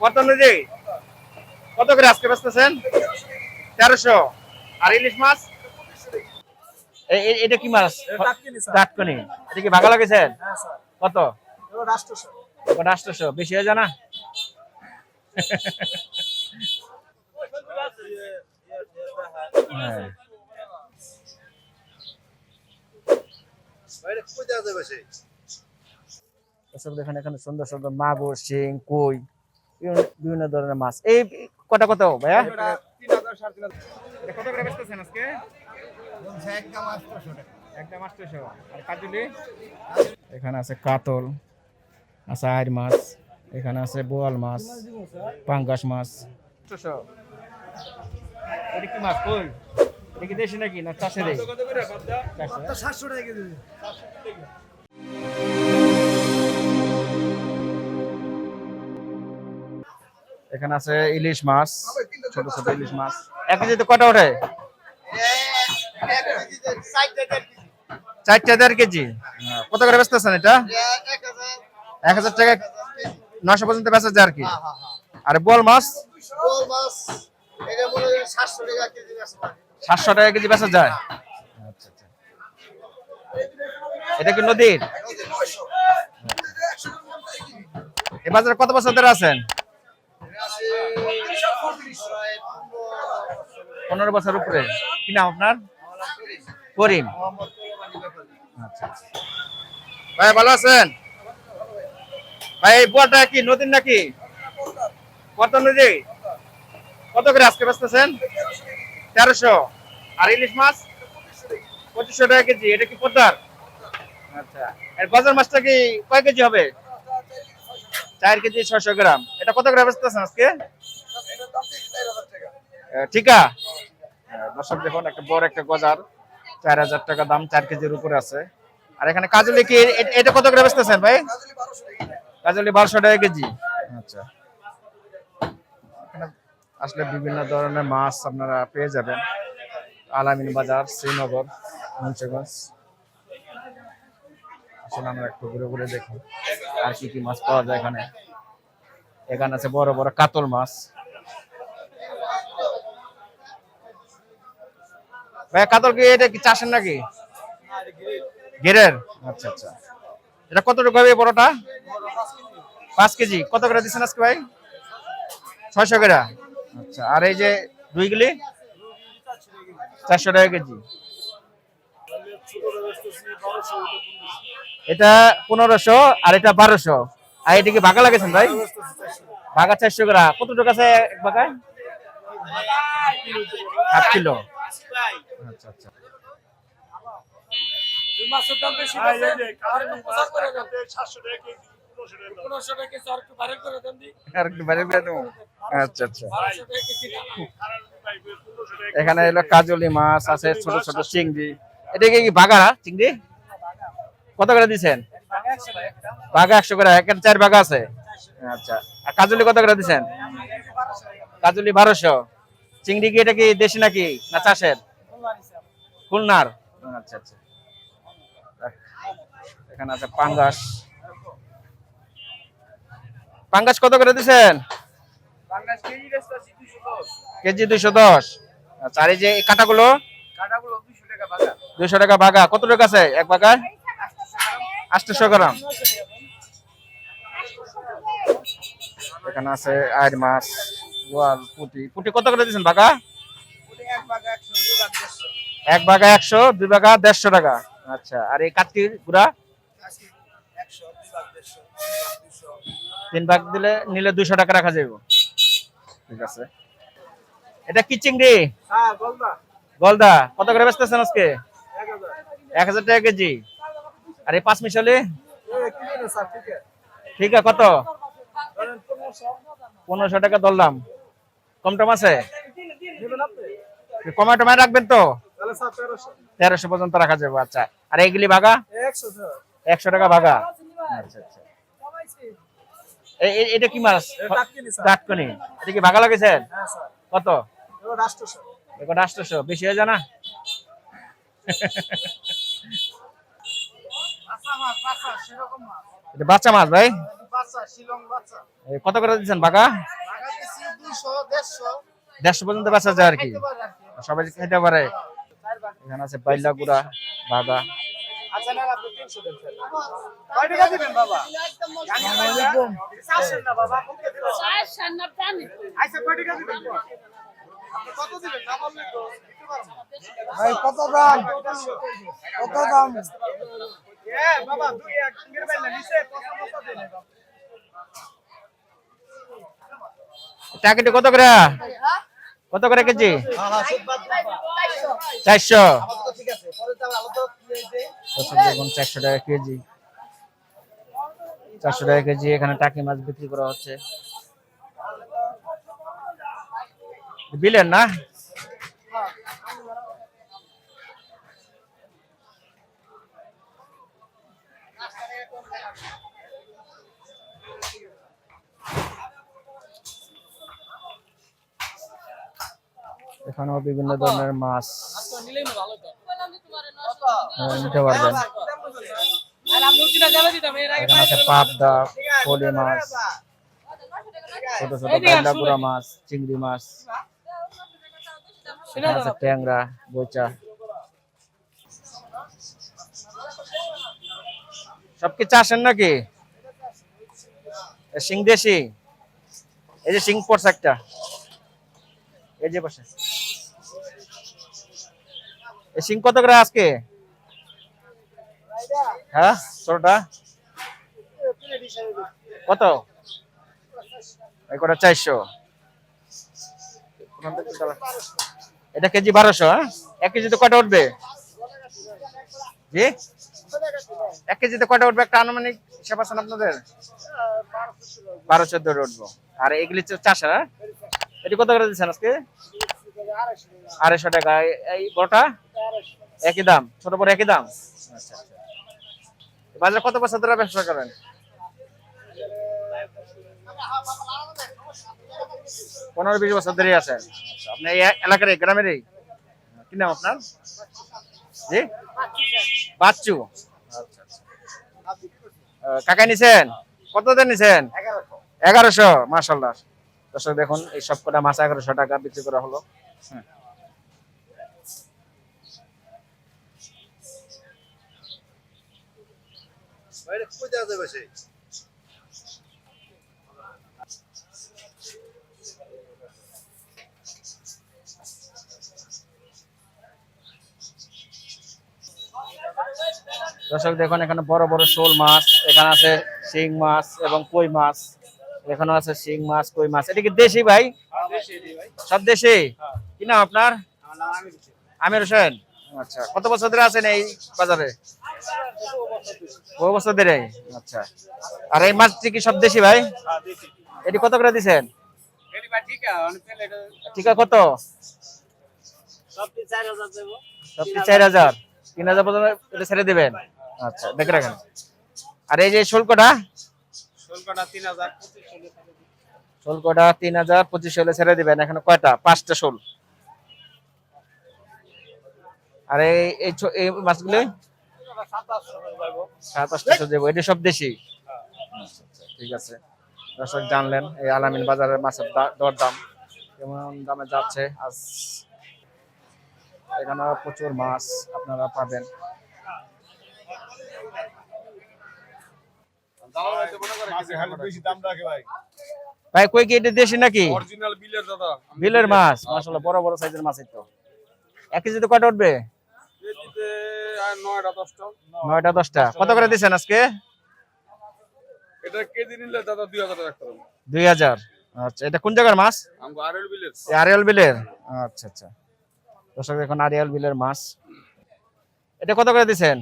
কত অনুযায়ী কত করে আজকে বেচতেছেন? তেরোশো। আর ইলিশ মাছ? এটা কি মাছ? টাটকনি এটা কি ভাগা লাগেছেন কত? ওটা আটশোশো বেশি হয়ে যায় না? হ্যাঁ। এসব দেখেন এখানে সুন্দর সুন্দর মাগুর শিং কই বিভিন্ন- বিভিন্ন ধরনের মাছ। এই কটা কত ভাইয়া? কত করে বেচতেছেন আজকে? এখানে আছে কাতল আছে আইর মাছ এখানে আছে বোয়াল মাছ পাঙ্গাস মাছ। এটা কি মাছ কই? এটা কি দেশি নাকি না চাষের? সাতশো টাকা। এখানে আছে ইলিশ মাছ ছোট ছোট ইলিশ মাছ। এক কেজিতে কটা ওঠে? দেড় কেজি। হ্যাঁ, কত করে এটা? এক হাজার টাকা নশো পর্যন্ত বেচা যায় আর কি। আর বল মাছ? সাতশো টাকা কেজি বেচা যায়। এটা কি নদীর? এ বাজারে কত বছর ধরে আছেন? পনেরো বছর উপরে। কি নাম আপনার? করিম। আচ্ছা, আচ্ছা। ভাই ভালো আছেন? ভাই এই কি নদীর নাকি? কত নদী? কত করে আজকে বেচতেছেন? তেরোশো। আর ইলিশ মাছ? পঁচিশশো টাকা কেজি। এটা কি পদ্মার আচ্ছা। আর বাজার মাছটা কি কয় কেজি হবে? চার কেজি ছয়শো গ্রাম। এটা কত করে বেচতেছেন আজকে? ঠিকা। দর্শক দেখুন, একটা বড় একটা গজার, চার হাজার টাকা দাম, চার কেজির উপরে আছে। আর এখানে কাজলি কি এটা কত করে বেচতেছেন ভাই? কাজলি বারোশো টাকা কেজি। আচ্ছা। আসলে বিভিন্ন ধরনের মাছ আপনারা পেয়ে যাবেন। আলামিন বাজার, শ্রীনগর, মুন্সিগঞ্জ। আসলে আমরা একটু ঘুরে ঘুরে দেখি। আর কি কি মাছ পাওয়া যায় এখানে? এখানে আছে বড় বড় কাতল মাছ। ভাই, কাতল কি এটা কি চাষের নাকি? গেরের? আচ্ছা আচ্ছা। এটা কতটুকু হবে বড়টা? পাঁচ কেজি। কত করে দিচ্ছেন আজকে ভাই? ছয়শো করে। আচ্ছা আর এই যে দুই গিলি চারশো টাকা কেজি। এটা পনেরোশো আর এটা বারোশো। আর এটা কি ভাগা লাগেছেন ভাই? ভাগা চারশো গ্রা কতটুকু আছে এক ভাগায় হাফ কিলো। আচ্ছা আচ্ছা। মাছের দাম বেশি টাকা কেজি? আচ্ছা আচ্ছা। এখানে এলো কাজলি মাছ আছে ছোট ছোট চিংড়ি। এটা কি কি বাগা চিংড়ি? কত করে দিচ্ছেন বাগা একশো করে এখানে চার বাগা আছে? আচ্ছা। আর কাজলি কত করে দিচ্ছেন কাজলি বারোশো। চিংড়ি কি এটা কি দেশি নাকি? না চাষের? খুলনার। আচ্ছা আচ্ছা। এখানে আছে পাঙ্গাস। পাঙ্গাস কত করে বাংলাদেশ কেজি দুইশো দশ। আচ্ছা আর এই যে কাটাগুলো? দুইশো টাকা বাগা কত টাকা আছে এক বাগায় আটশোশো গ্রাম। এখানে আছে আইর মাছ গোয়াল পুটি। পুটি কত করে দিচ্ছেন বাগা এক বাগা একশো দুই বাগ দেড়শো। টাকা। আচ্ছা আর এই কাটকির গুড়া? দুশো তিন ভাগ দিলে নিলে দুইশো টাকা রাখা যাবে ঠিক আছে। এটা কি চিংড়ি? হ্যাঁ গলদা। কত করে বেচতেছেন আজকে? এক হাজার। টাকা কেজি। আর এই পাঁচ মিশালি? ঠিক আছে। কত? পনেরোশো। পনেরোশো টাকা ধরলাম কম টম আছে? আপনি টমায় রাখবেন তো? তেরোশো পর্যন্ত রাখা যাবে আচ্ছা। আর এইগুলি ভাগা? একশো টাকা ভাগা। আচ্ছা আচ্ছা। এটা কি মাছ? এটা কি ভাগা লাগেছেন হ্যাঁ কত? রাষ্ট্রশো। বেশি হয়ে যায় না? বাচ্চা মাছ ভাই? কত করে দিচ্ছেন বাঘা দেড়শো। পর্যন্ত বেচা যায় আর কি। খাইতে। সবাই খেতে পারে। এখানে আছে বাইলা গুড়া বাঘা আচ্ছা না আপনি তিনশো দেন স্যার। কয় টাকা দিবেন বাবা? চারশো না বাবা মুখে দিলে আচ্ছা কত দাম? কত দাম? বাবা দুই এক নিচে পচা পচা দিলে বাবা। টাকিটি কত করে? কত করে কেজি। চারশো। চারশো টাকা কেজি। চারশো টাকা কেজি এখানে টাকি মাছ বিক্রি করা হচ্ছে। বিলেন না? এখানেও বিভিন্ন ধরনের মাছ। নিতে পারবেন। এখানে আছে পাবদা ফলি মাছ ছোট ছোট বাইলা মাছ চিংড়ি মাছ। এখানে আছে ট্যাংরা বইচা। সব কি চাষের নাকি? সিং দেশি? এই যে সিং পড়ছে একটা। এই যে এই সিং কত করে আজকে? হ্যাঁ ছোটটা? কত? কটা চারশো। এটা কেজি বারোশো হ্যাঁ? এক কেজিতে কটা উঠবে? জি? এক কেজিতে কটা উঠবে? একটা আনুমানিক হিসাব আছেন আপনাদের? বারো চোদ্দ উঠবো। আর এগুলি চাষ হ্যাঁ? এটি কত করে দিচ্ছেন আজকে? আড়াইশো টাকা। এই বড়টা? একই দাম, ছোট বড় একই দাম? আচ্ছা আচ্ছা। বাজারে কত বছর ধরে ব্যবসা করেন? পনেরো বিশ বছর ধরে আছেন। আপনি এলাকার গ্রামেরই কি নাম আপনার? জি? বাচ্চু। আচ্ছা কাকা নিছেন? কত দিয়ে নিছেন? এগারোশো। মাসাল্লাহ দর্শক দেখুন, এই সব কটা মাছ এগারোশো টাকা বিক্রি করা হলো। হুম। দর্শক দেখুন এখানে বড় বড় শোল মাছ এখানে আছে শিং মাছ এবং কই মাছ এখানে আছে শিং মাছ কই মাছ। এটা কি দেশি ভাই? সব দেশি? কি নাম আপনার? আমির হোসেন। আচ্ছা কত বছর ধরে আছেন এই বাজারে? বহু বছর ধরে। আচ্ছা। আর এই মাছটি কি সব দেশি ভাই? এটি কত করে দিছেন? ঠিক কত? চার হাজার। তিন হাজার পর্যন্ত এটা ছেড়ে দিবেন? আচ্ছা দেখে আর এই যে শুল্কটা? শুল্কটা তিন হাজার পঁচিশ হলে ছেড়ে দিবেন। এখানে কয়টা? পাঁচটা শোল আর এই এই এই সাতাশটা দেবো এটা সব দেশি? ঠিক আছে। দর্শক জানলেন এই আলামিন বাজারের মাছের দা- দরদাম কেমন দামে যাচ্ছে আজ? এখানে প্রচুর মাছ আপনারা পাবেন। ভাই কই কি এটা দেশি নাকি? অরিজিনাল বিলের দাদা। বিলের মাছ। মাশাআল্লাহ বড় বড় সাইজের মাছ তো। এক কেজিতে কয়টা উঠবে? নয়টা দশটা। কত করে দিচ্ছেন আজকে? এটা কেজি নিলে দাদা দুই হাজার টাকা দুই হাজার। আচ্ছা এটা কোন জায়গার মাছ? আরিয়াল বিলের। আচ্ছা আচ্ছা। দর্শক এখন আরিয়াল বিলের মাছ। এটা কত করে দিচ্ছেন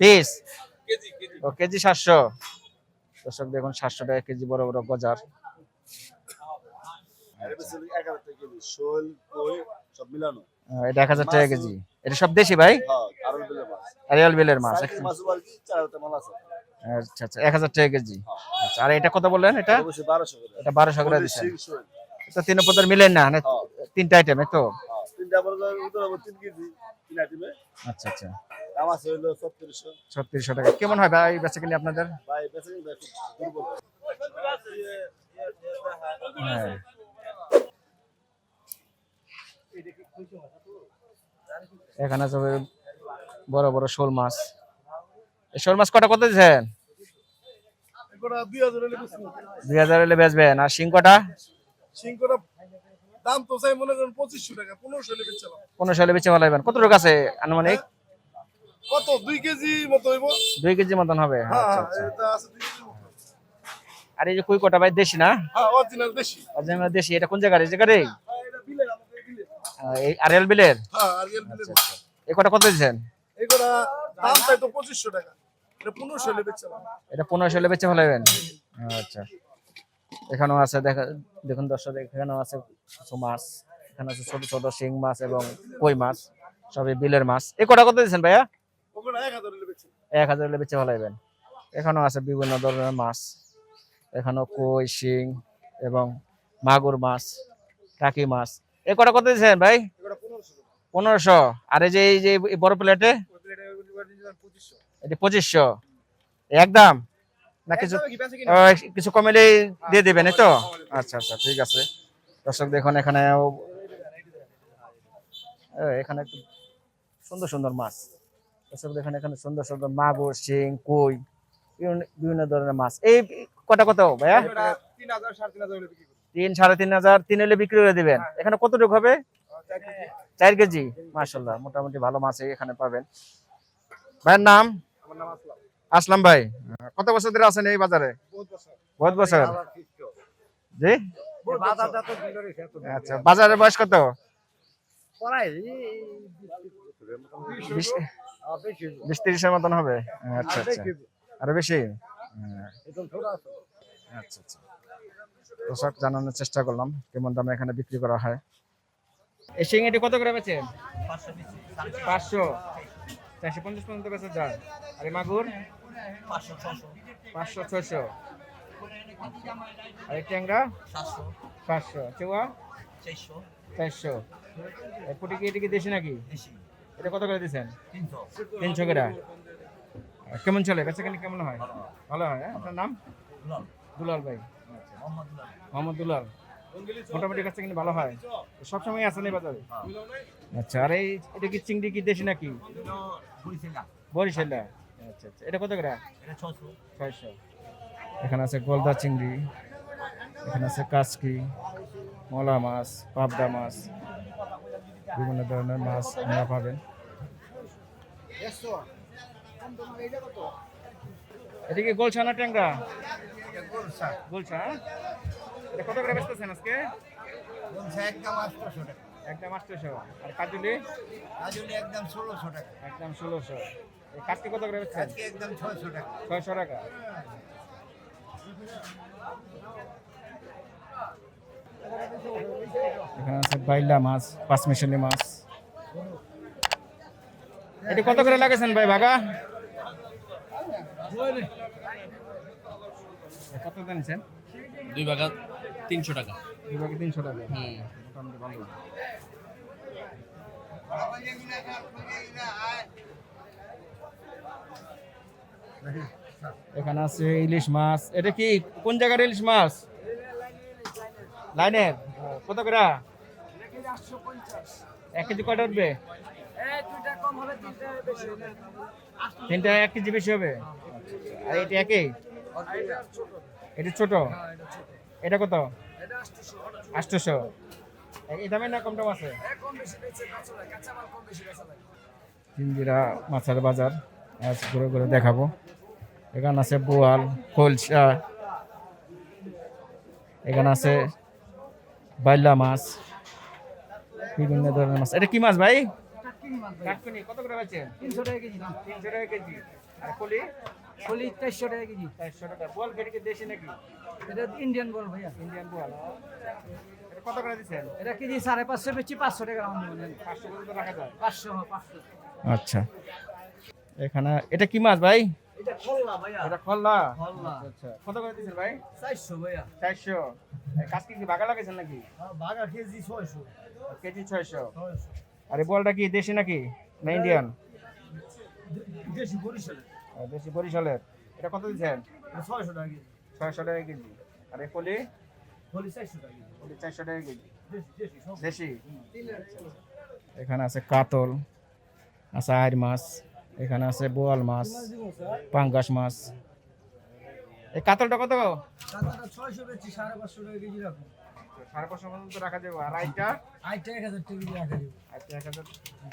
পিস? ও কেজি সাতশো। দর্শক দেখুন সাতশো টাকা কেজি বড় বড় গজার। সব মিলানো। এটা এক হাজার টাকা কেজি। এটা সব দেশি ভাই? হ্যাঁ আরিয়াল বিলের মাছ আচ্ছা আচ্ছা এক হাজার টাকা কেজি। আচ্ছা আর এটা কত বললেন এটা? এটা বারোশো করে। দিচ্ছেন। তো তিন পদের মিলেন না না তিনটা আইটেম তো? হ্যাঁ আচ্ছা আচ্ছা। ছত্রিশশো। টাকা। কেমন হয় ভাই বেচা কিনি আপনাদের? হ্যাঁ। এখানে আছে বড় বড় শোল মাছ। এই শোল মাছ কটা কত দিচ্ছেন দুই হাজার হলে বেচবেন। আর শিং কটা সিংকটা দাম তো চাই মনে করেন পঁচিশশো টাকা পনেরোশো হলে বেচলাম পনেরোশো হলে বেচে ভালো কত আছে আনুমানিক? কত? দুই কেজি মতো হইব। দুই কেজি মতন হবে। হ্যাঁ আচ্ছা আচ্ছা। কেজি মতো। আর এই যে কুই কটা ভাই দেশি না? হ্যাঁ অরিজিনাল দেশি। অরিজিনাল দেশি এটা কোন জায়গার? এই জায়গারে হ্যাঁ এটা বিলের আমাদের বিলের এই আরিয়াল বিলের হ্যাঁ আরিয়াল বিলের এই কটা কত দিচ্ছেন? এগুলা দাম চাই তো পঁচিশশো টাকা। এটা হলে হলে বেচে আচ্ছা। এখানেও আছে দেখা দেখুন দর্শক এখানেও আছে কিছু মাছ। এখানে আছে ছোট ছোট শিং মাছ এবং কই মাছ। সবই বিলের মাছ। এই কটা কত দিচ্ছেন ভাইয়া? এক হাজার হলে বেচে ভালো হবেন এখানেও আছে বিভিন্ন ধরনের মাছ। এখানেও কই শিং এবং মাগুর মাছ টাকি মাছ এ কটা কত দিচ্ছেন ভাই? পনেরোশো। আর এই যে এই যে বড় প্লেটে? এটি পঁচিশশো। একদম না কিছু কিছু কমেলেই দিয়ে দেবেন এই তো? আচ্ছা আচ্ছা ঠিক আছে। দর্শক দেখুন এখানে এখানে একটু সুন্দর সুন্দর মাছ। দর্শক দেখুন এখানে সুন্দর সুন্দর মাগুর শিং কই বিভিন্ন ধরনের মাছ। এই কটা কত ভাইয়া? তিন হাজার সাড়ে তিন হাজার হলে বিক্রি করি। তিন সাড়ে তিন হাজার তিন হলে বিক্রি করে দিবেন। এখানে কতটুকু হবে? চার কেজি। মাসাল্লাহ মোটামুটি ভালো মাছ এখানে পাবেন। ভাইয়ের নাম? আসলাম। ভাই। কত বছর ধরে আছেন এই বাজারে? বহুত বছর। জি? আচ্ছা বাজারের বয়স কত? বিশ তিরিশের মতন হবে। আচ্ছা আচ্ছা। আরও বেশি? হ্যাঁ, আচ্ছা আচ্ছা। দর্শক জানানোর চেষ্টা করলাম কেমন দামে এখানে বিক্রি করা হয়। এই শিঙিটি কত করে বেচেন পাঁচশো চারশো। পঞ্চাশ পর্যন্ত বেচা যায়। আর এই মাগুর? পাঁচশো ছয়শো। আর এই ট্যাংরা? সাতশো। চেওয়া? চারশো। এই পুটি কি এটা কি দেশি নাকি? এটা কত করে দিচ্ছেন? তিনশো। করে। কেমন চলে? বেচা কেন কেমন হয়? ভালো হয়। হ্যাঁ? আপনার নাম? দুলাল ভাই। মোহাম্মদ মোটামুটি কাছে কিন্তু ভালো হয়। সবসময় আসেন এই বাজারে? আচ্ছা আর এই এটা কি চিংড়ি কি দেশি নাকি? বরিশালা। আচ্ছা আচ্ছা। এটা কত করে? ছয়শো। এখানে আছে গলদা চিংড়ি, এখানে আছে কাসকি মলা মাছ, পাবদা মাছ, বিভিন্ন ধরনের মাছ আপনারা পাবেন। এটা কি গোলছা না ট্যাংরা? হ্যাঁ? এটা কত করে বেচতেছেন আজকে? একদম আটশোশো টাকা। একদম আটশোশো আর কাজুলি? একদম ষোলোশো টাকা। একদম ষোলোশো। এই কাজকে কত করে বেচছেন? আজকে একদম ছয়শো টাকা। ছয়শো টাকা। এখানে আছে বাইলা মাছ পাঁচ মিশালি মাছ। এটা কত করে লাগেছেন ভাই ভাগা? কত দুই ভাগা তিনশো টাকা। দুই ভাগে তিনশো টাকা। মোটামুটি ভালো। এখানে আছে ইলিশ মাছ। এটা কি? কোন জায়গার ইলিশ মাছ? লাইনের? কত করে? এক কেজি কটা উঠবে? তিনটা এক কেজি বেশি হবে। আর এটা একই? এটা ছোট? এটা কত? আটশোশো এই দামে না কম দাম আছে মাছের বাজার। আজ ঘুরে ঘুরে দেখাবো। এখানে আছে বোয়াল কলসা এখানে আছে বাইলা মাছ। বিভিন্ন ধরনের মাছ। এটা কি মাছ ভাই? কত করে বেচেন তিনশো টাকা কেজি তিনশো টাকা কেজি। আর কলি? চল্লিশ চারশো টাকা কেজি। চারশো টাকা। বল কেটে কি দেশি নাকি? এটা ইন্ডিয়ান বল ভাইয়া। ইন্ডিয়ান এটা কত করে দিচ্ছেন? এটা কেজি সাড়ে পাঁচশো বেচি পাঁচশো টাকা হয়। পাঁচশো পর্যন্ত রাখা যায়? পাঁচশো পাঁচশো। আচ্ছা। এখানে এটা কি মাছ ভাই? এটা খোল্লা ভাইয়া। এটা খল্লা খোল্লা আচ্ছা কত করে দিচ্ছেন ভাই? চারশো ভাইয়া। চারশো। কাজকে কি বাগা লাগাইছেন নাকি? বাঘা কেজি ছয়শো। কেজি ছয়শো। আর বলটা কি দেশি নাকি? না ইন্ডিয়ান দেশি বরিশালে দেশি বরিশালের। এটা কত দিচ্ছেন? ছয়শো টাকা কেজি। ছয়শো টাকা কেজি। আর এই কলি হলি চারশো টাকা কেজি। কলি চারশো টাকা কেজি। দেশি দেশি সব। দেশি? এখানে আছে কাতল আছে আয়ের মাছ এখানে আছে বোয়াল মাছ পাঙ্গাস মাছ। এই কাতলটা কত? ছয়শো বেচি সাড়ে পাঁচশো টাকা কেজি রাখুন। সাড়ে পাঁচশো পর্যন্ত রাখা যাবে। আর আইটা? এক হাজার টাকা কেজি রাখা যাবে। এক হাজার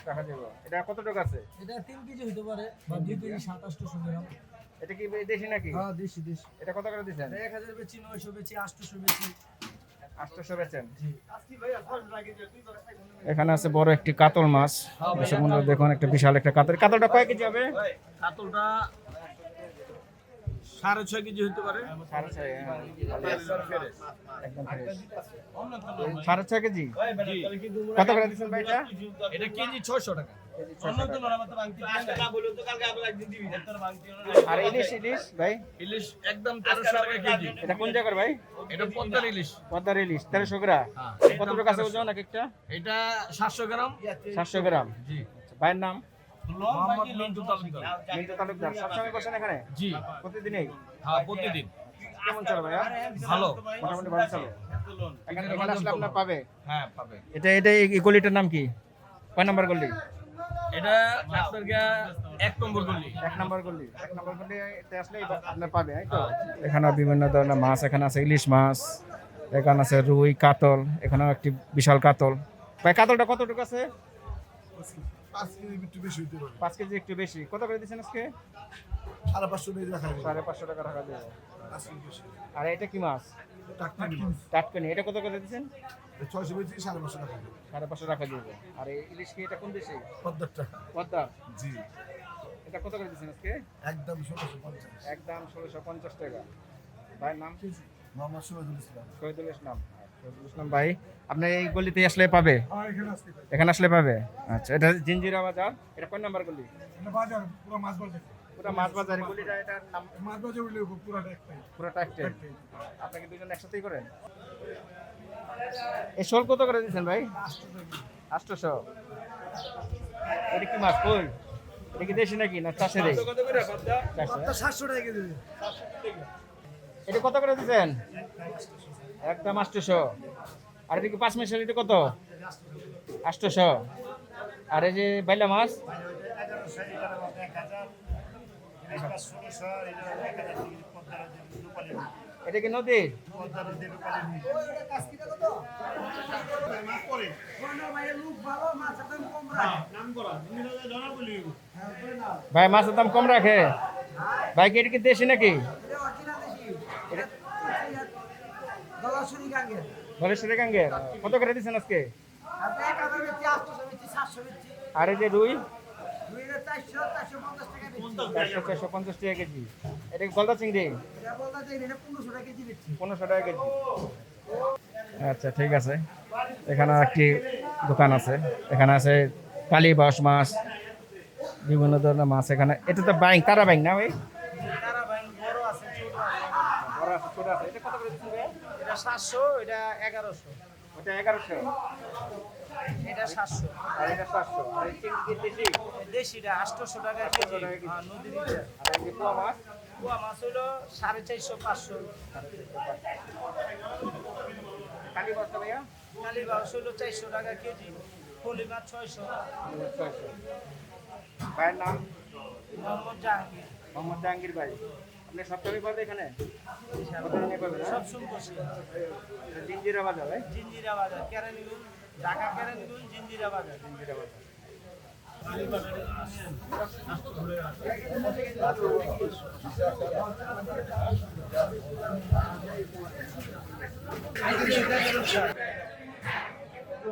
রাখা যাবে। এটা কত টাকা আছে? এটা তিন কেজি হতে পারে বা দুই কেজি সাত গ্রাম। এটা কি দেশি নাকি? হ্যাঁ দেশি দেশি। এটা কত করে দিচ্ছেন? এক হাজার বেচি নয়শো বেচি আটশোশো বেচি। আটশোশো বেচেন। জি। এখানে আছে বড় একটি কাতল মাছ। বন্ধুরা দেখুন একটা বিশাল একটা কাতল। কাতলটা কয় কেজি হবে? কাতলটা সাড়ে ছয় কেজি হতে পারে? সাড়ে ছয় হ্যাঁ। কেজি? কত করে দিচ্ছেন ভাই এটা? এটা কেজি ছয়শো টাকা। আর ইলিশ ইলিশ ভাই? ইলিশ একদম তেরোশো টাকা কেজি। এটা কোন জায়গার ভাই? এটা পদ্মার ইলিশ। পদ্মার ইলিশ তেরোশো গ্রাম। হ্যাঁ। কত টাকা আছে ওজন এক একটা? এটা সাতশো গ্রাম। সাতশো গ্রাম। জি। আচ্ছা, ভাইয়ের নাম? মোহাম্মদ মন্টু তালুকদার। মিন্টু তালুকদার সবসময় বসেন এখানে? জি। প্রতিদিনই? হ্যাঁ প্রতিদিন। কেমন চলে ভাইয়া? ভালো। মোটামুটি ভালো চলে। এখানে এখানে আসলে আপনার পাবে? হ্যাঁ পাবে। এটা এটা এই গলিটার নাম কি? কয় নাম্বার গলি? এটা আপনার গা এক নম্বর গলি। এক নম্বর গলি। এক নম্বর গলি এতে আসলে আপনার পাবে এই তো? এখানে বিভিন্ন ধরনের মাছ এখানে আছে ইলিশ মাছ এখানে আছে রুই কাতল এখানেও একটি বিশাল কাতল। ভাই কাতলটা কতটুকু আছে? পাঁচ কেজি একটু বেশি হইতে পারে। কেজি একটু বেশি। কত করে দিচ্ছেন আজকে? সাড়ে পাঁচশো রাখা যাবে সাড়ে পাঁচশো টাকা রাখা কেজি আর এটা কি মাছ? টাটকা মাছ। টাটকানি এটা কত করে দিচ্ছেন এই ছয়শো বেশি সাড়ে পাঁচশো টাকা যাবে সাড়ে পাঁচশো টাকা দেবো। আর ইলিশ কি এটা কোন দেশে? পদ্মার টাকা। জি। এটা কত করে দিচ্ছেন আজকে? একদম ষোলোশো পঞ্চাশ। একদম ষোলোশো পঞ্চাশ টাকা। ভাইয়ের নাম? মোহাম্মদ শহীদুল ইসলাম। শহীদুল ইসলাম। ইসলাম ভাই আপনি এই গলিতে আসলে পাবে? এখানে পারে। এখানে আসলে পাবে? আচ্ছা এটা জিঞ্জিরা বাজার এটা কোন নাম্বার গলি? এটা বাজার পুরো মাছ বাজার পুরো মাছ বাজার গলিটা এটার মাছ বাজার উঠলে পুরোটা একটাই। পুরোটা একটাই? আপনাকে দুজন একসাথেই করেন? এই শোল কত করে দিচ্ছেন ভাই? আটশোশো এটা কি মাছ কই? এটা কি দেশি নাকি না চাষের? সাতশো টাকা এটা কত করে দিচ্ছেন? একদম আটশোশো আর এটা কি পাঁচ মিশাল এটা কত? আটশোশো আর এই যে বাইলা মাছ? এটা কি নদী? ভাই, মাছের দাম কম রাখে। ভাই, কি এটা কি দেশি নাকি? ধলেশ্বরী গাঙ্গে কত করে দিচ্ছেন আজকে? আর এই যে রুই? চারশো চারশো পঞ্চাশ টাকা কেজি। এটা কি গলদা চিংড়ি? পনেরোশো টাকা কেজি আচ্ছা ঠিক আছে। এখানে একটি দোকান আছে। এখানে আছে কালী বাস মাছ বিভিন্ন ধরনের মাছ এখানে। এটা তো বাইং তারা বাইং না ভাই? বড় আছে ছোট আছে। এটা কত করে ভাই? এটা সাতশো এটা এগারোশো। ওটা এগারোশো? এটা সাতশো। আর এটা সাতশো? আর এই চিংড়ি দেশি? দেশিটা আটশোশো টাকা কেজি। নদীর ইটা। আর এই পোয়া মাছ? পোয়া মাছ হলো সাড়ে চারশো পাঁচশো। কালী বাসটা ভাইয়া? কালী মাছ হলো চারশো টাকা কেজি। ফলি মাছ ছয়শো। ভাইয়ের নাম? মোহাম্মদ জাহাঙ্গীর। মোহাম্মদ জাহাঙ্গীর ভাই। আপনি সপ্তাহে পাবে এখানে? সব শুনবসি এটা জিঞ্জিরা বাজার ভাই? জিঞ্জিরা বাজার কেরানীগঞ্জ ঢাকা কেরানীগঞ্জ জিঞ্জিরা বাজার। জিঞ্জিরা বাজার।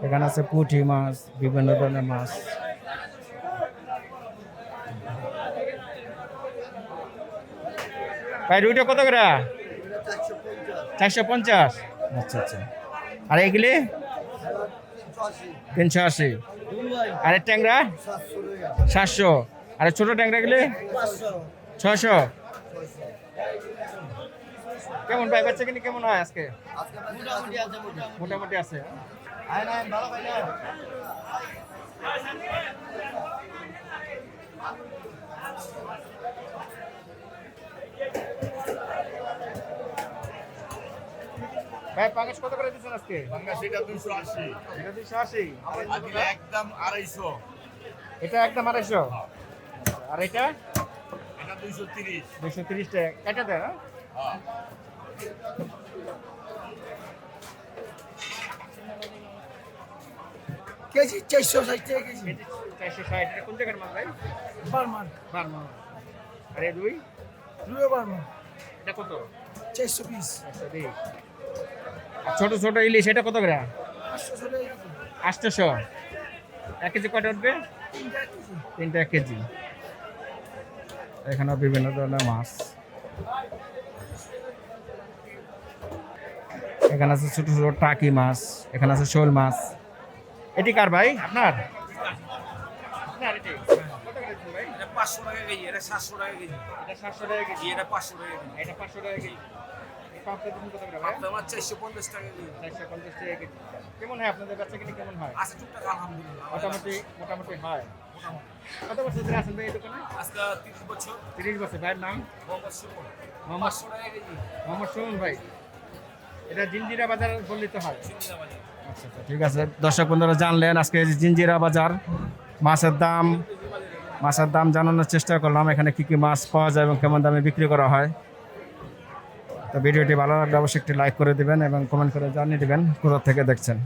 এখানে আছে পুঁটি মাছ বিভিন্ন ধরনের মাছ। ভাই রুইটা কত করে? চারশো পঞ্চাশ। আচ্ছা আচ্ছা। আর এগুলি তিনশো আশি। আর ট্যাংরা? সাতশো। আর ছোট ট্যাংরা গুলি ছশো কেমন ভাই বাচ্চা কিনে কেমন হয় আজকে? মোটামুটি আছে। ভাই পাঙ্গাস কত করে দিচ্ছেন আজকে? পাঙ্গাস এটা দুইশো আশি। এটা দুইশো আশি। আজকে একদম আড়াইশো। এটা একদম আড়াইশো? আর এটা? এটা দুইশো তিরিশ। দুইশো তিরিশ টাকা। কেটে দেয় হ্যাঁ? কেজি চারশো ষাট টাকা কেজি। কেজি চারশো ষাট। এটা কোন জায়গার মাছ ভাই? বারমান। বার্মা আর দুই? রুয়ে বারমান। এটা কত? চারশো পিস। আচ্ছা দিই আর ছোট ছোট ইলিশ এটা কত ষোলো আটশোশো এক কেজি কটা উঠবে? তিনটা এক কেজি। এখানেও বিভিন্ন ধরনের মাছ। এখানে আছে ছোট ছোট টাকি মাছ এখানে আছে শোল মাছ। এটি কার ভাই? আপনার? পাঁচশো টাকা কেজি এটা সাতশো টাকা কেজি। এটা সাতশো টাকা কেজি। এটা পাঁচশো টাকা কেজি। এটা পাঁচশো টাকা কেজি। কত করে ভাই টাকা কেজি টাকা কেজি। কেমন হয়? আপনাদের কিনে কেমন হয়? আছে টুকটাক আলহামদুলিল্লাহ মোটামুটি মোটামুটি হয়। কত বছর ধরে আছেন ভাই এই দোকানে? আজকে তিরিশ বছর। তিরিশ বছর। ভাইয়ের নাম? মোহাম্মদ সুমন। মোহাম্মদ পাঁচশো মোহাম্মদ সুমন ভাই। এটা জিঞ্জিরা বাজার হয়। বাজার। আচ্ছা আচ্ছা ঠিক আছে। দর্শক বন্ধুরা জানলেন আজকে জিঞ্জিরা বাজার। মাছের দাম মাছের দাম জানানোর চেষ্টা করলাম এখানে কি কি মাছ পাওয়া যায় এবং কেমন দামে বিক্রি করা হয়। তো ভিডিওটি ভালো লাগলে অবশ্যই একটি লাইক করে দিবেন এবং কমেন্ট করে জানিয়ে দিবেন কোথা থেকে দেখছেন।